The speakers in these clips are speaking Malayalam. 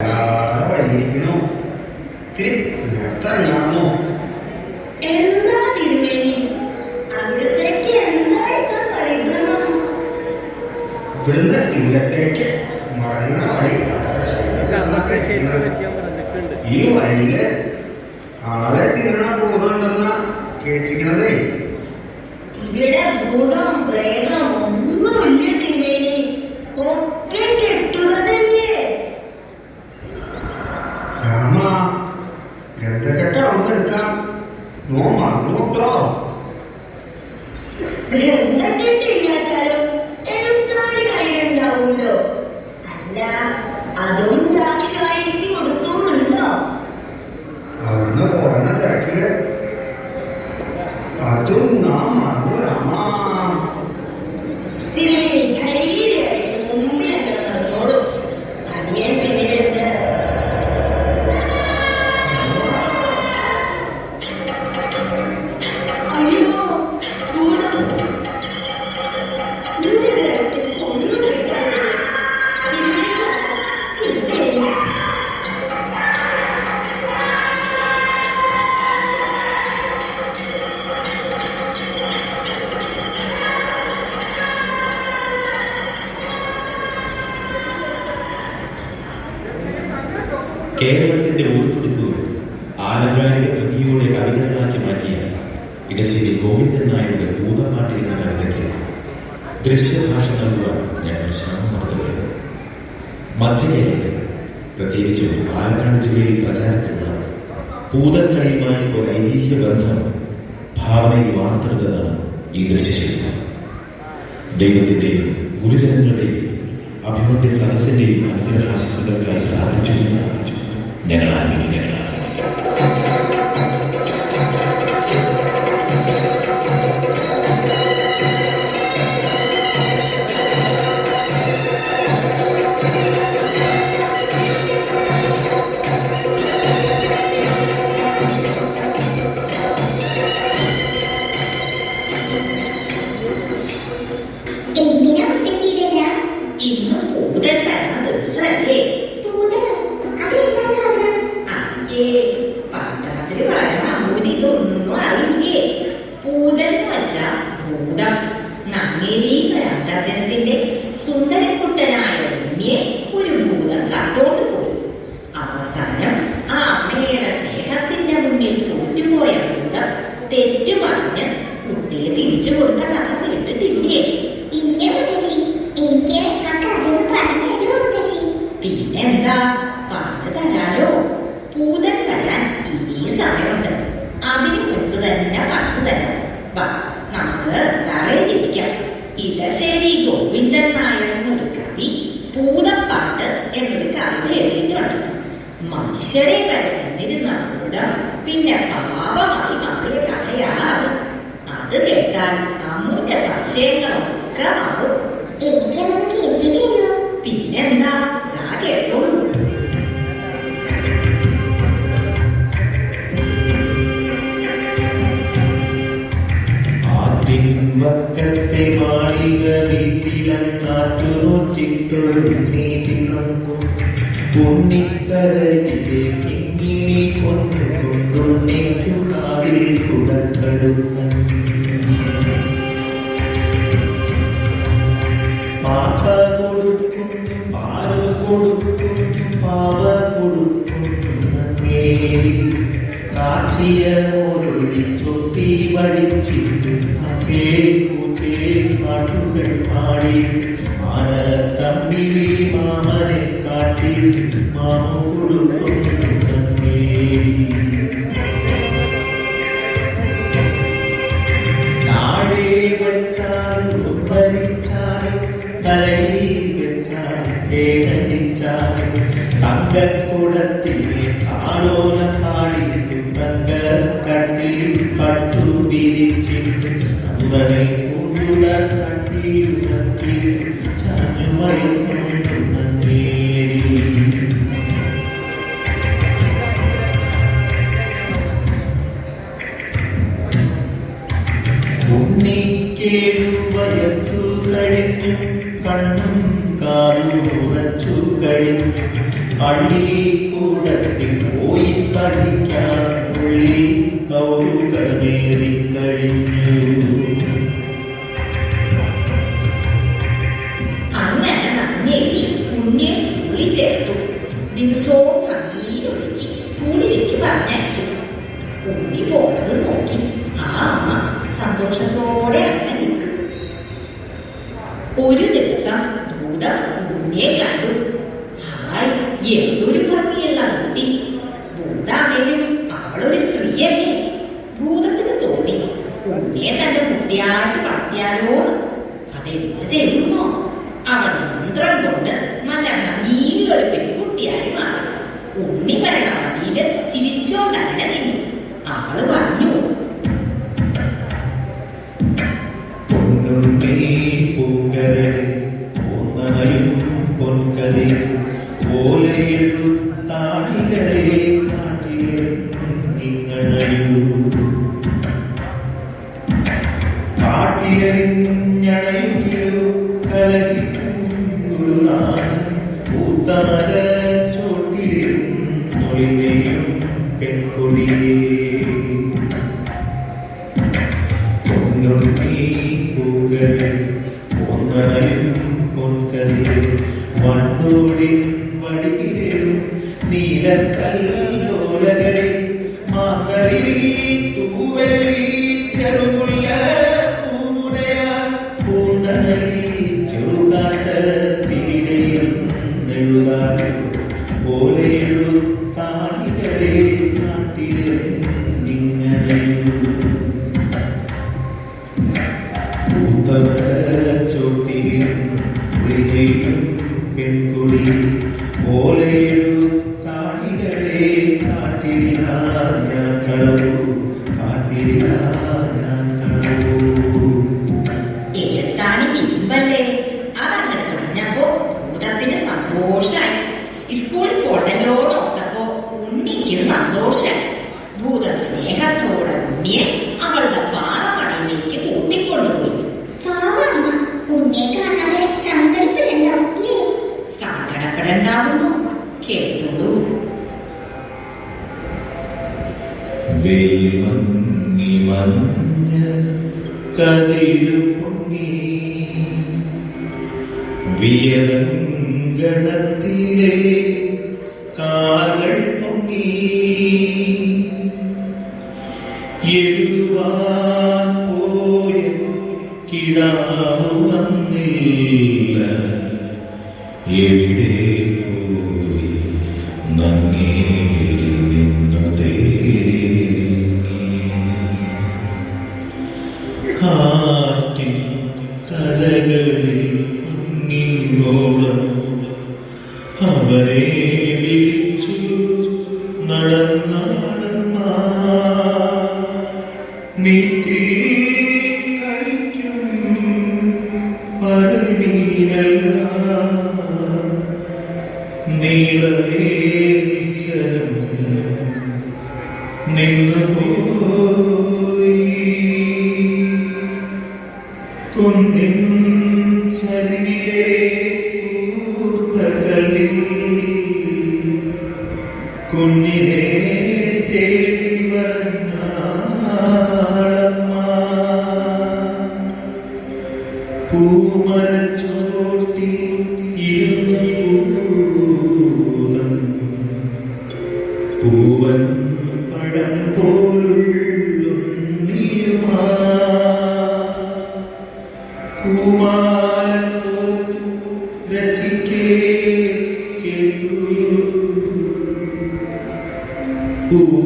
വഴിയിരിക്കണു ഇത്തിരി നേരത്തെ ഞാനോ എന്താ തിരുമേനി? അവിടത്തേക്ക് എന്താ ഇത്ര പരിഭ്രമം? ഇവിടുന്ന് തീരത്തേക്ക് മറങ്ങണ വഴി ഈ വഴിയിൽ ആളെ തിരണ ഭൂതമുണ്ടെന്ന കേട്ടിരിക്കണതേ ഇവിടെ ഭൂതം പ്രേതം ഒന്നുമില്ല Гринцевич ദൃശ്യഭാഷ നൽകുവാൻ ഞങ്ങൾ ശ്രമം നടത്തുകയാണ് മധ്യകേരളത്തിൽ പ്രത്യേകിച്ചും പാലക്കാട് ജില്ലയിൽ പ്രചാരത്തിലുള്ള പൂതക്കളിയുമായി ഒരു ഐതിഹ്യ ബന്ധം ഭാവനയിൽ വാർത്തെടുത്തതാണ് ഈ ദൃശ്യശില്പം. ദൈവത്തിന്റെയും ഗുരുജനങ്ങളുടെയും അഭിമന്യ സദസ്സിന്റെയും അനുഗ്രഹാശിസുകൾക്കായി സ്ഥാപിച്ചു ഞങ്ങൾ ആഗ്രഹിക്കുന്നു. തെറ്റു പറഞ്ഞ് കുട്ടിയെ തിരിച്ചു കൊടുത്ത വരെ തന്നിരുന്ന പിന്നെ പാപമായി മാറിയ കഥയാണ് അത് അത് കേട്ടാൽ നമ്മുടെ സംശയങ്ങളൊക്കെ മാറും പിന്നെന്താ? ഞാൻ കേട്ടോളൂ ആദ്യത്തെ മാളിക വീട്ടിലും നാട്ടുനോച്ചിട്ടൊരു നീതിനൊന്നും. ഉണ്ണിക്കരയിലെ കിങ്ങിണി കാവിൽ പാവ പാടി ആര കാട്ടി Honorable കണ്ണും കാലും ഉറച്ചു കഴിഞ്ഞു പള്ളിക്കൂടത്തിൽ പോയി പഠിക്കാൻ പുള്ളി കൗരുകേറി കഴിഞ്ഞു. അങ്ങനെ നന്നേരി ഉണ്ണിയെ കൂടി ചേർത്തു. ദിവസവും അങ്ങീരൊരുക്കി കൂടിലേക്ക് പറഞ്ഞയച്ചു. ഉണ്ണി പോണത് നോക്കി. ആ അമ്മ സന്തോഷത്തോടെ അങ്ങനെ നിൽക്കും. ഒരു ദിവസം ഗുണ്ട മുന്നേ കണ്ടു. ഹായ് എന്തൊരു ഭംഗിയുള്ള കുട്ടി ഭൂതാണേലും അവളൊരു സ്ത്രീയല്ലേ. ഭൂതത്തിന് തോന്നി. ഉണ്ണയെ തന്റെ കുട്ടിയായിട്ട് വളർത്തിയാലോ പെൺകുടിയേ. material Kardiyum கொண்டேன் do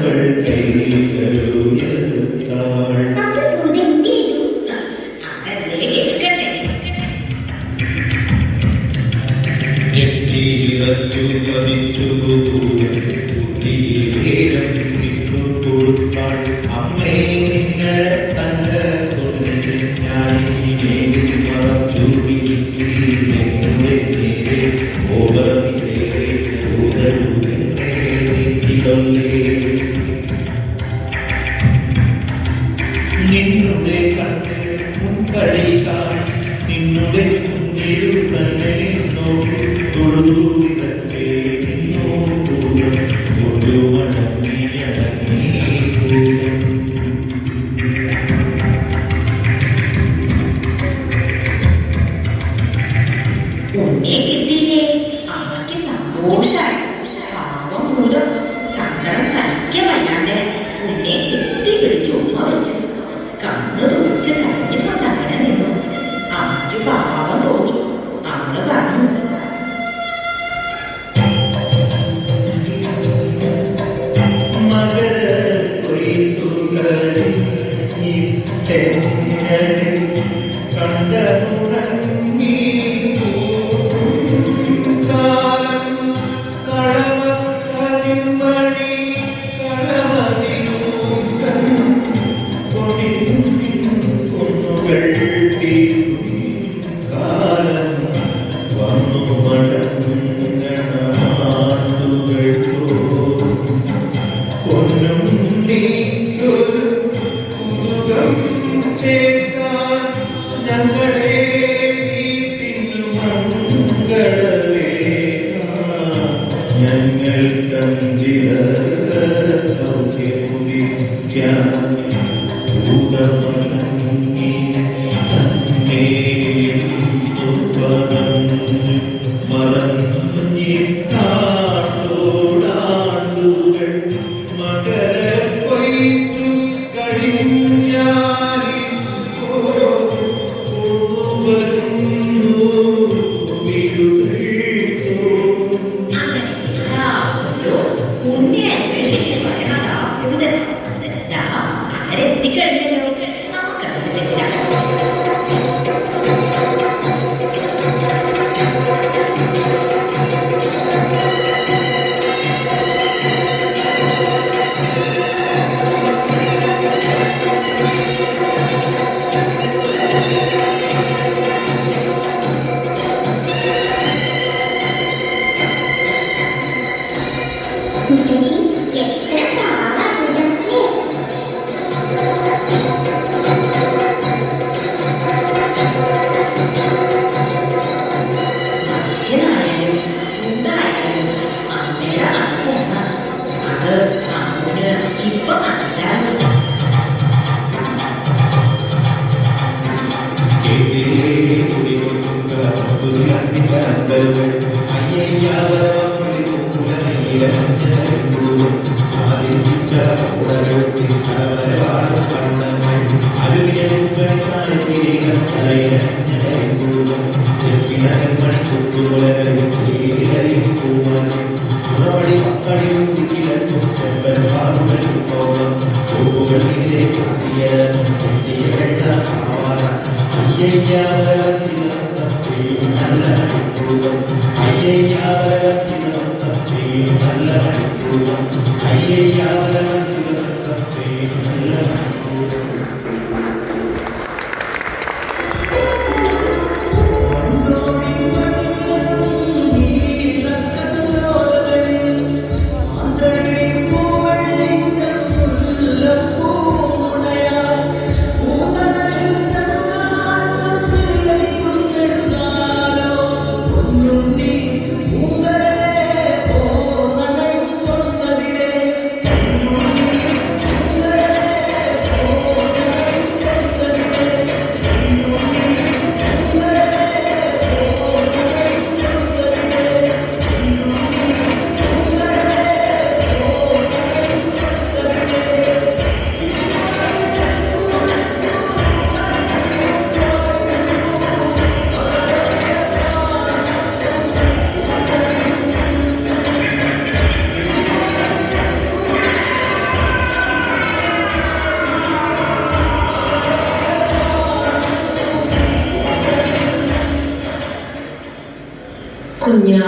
Shepherd came to. മുൻപടിക്കാൻ നിന്നുടെ ചേർക്കാൻ ഞങ്ങളെ കുഞ്ഞാ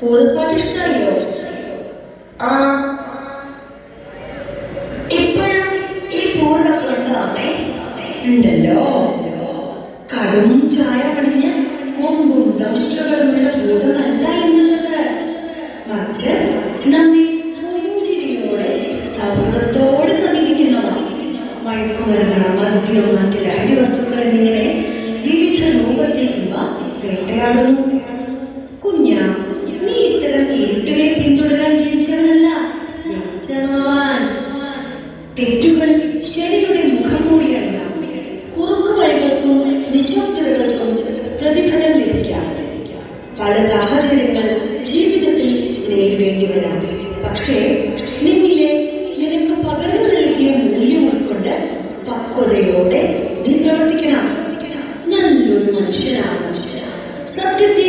പൂതപ്പാട്ട് ഇഷ്ടമല്ലോ ആ. ഇപ്പോഴും ഈ പൂതൊക്കെ ഉണ്ടോ അമ്മേ? ഉണ്ടല്ലോ. കടും ചായ പിടിഞ്ഞ കൊമ്പും ഭൂതമല്ല എന്നുള്ളത് മറിച്ച് നമ്മെ പുഞ്ചിരിയോടെ സൗഹൃദത്തോടെ സമീപിക്കുന്നതാണ് മയക്കുമരുന്ന് മദ്യം മറ്റ് ലഹരി വസ്തുക്കൾ എന്നിങ്ങനെ വിവിധ രൂപത്തിൽ ഇവ വേട്ടയാടുന്നു. തെറ്റുകൾ ശരിയുടെ മുഖം മൂടിയല്ല കുറുക്കു വഴികൾക്കും നിശബ്ദതകൾക്കും പ്രതിഫലം ലഭിക്കാം. പല സാഹചര്യങ്ങൾ ജീവിതത്തിൽ പക്ഷേ നിന്നിലെ നിനക്ക് പകർന്നു നൽകിയ മൂല്യം ഉൾക്കൊണ്ട് പക്വതയോടെ നീ നല്ലൊരു മനുഷ്യനാണ്. സത്യത്തെ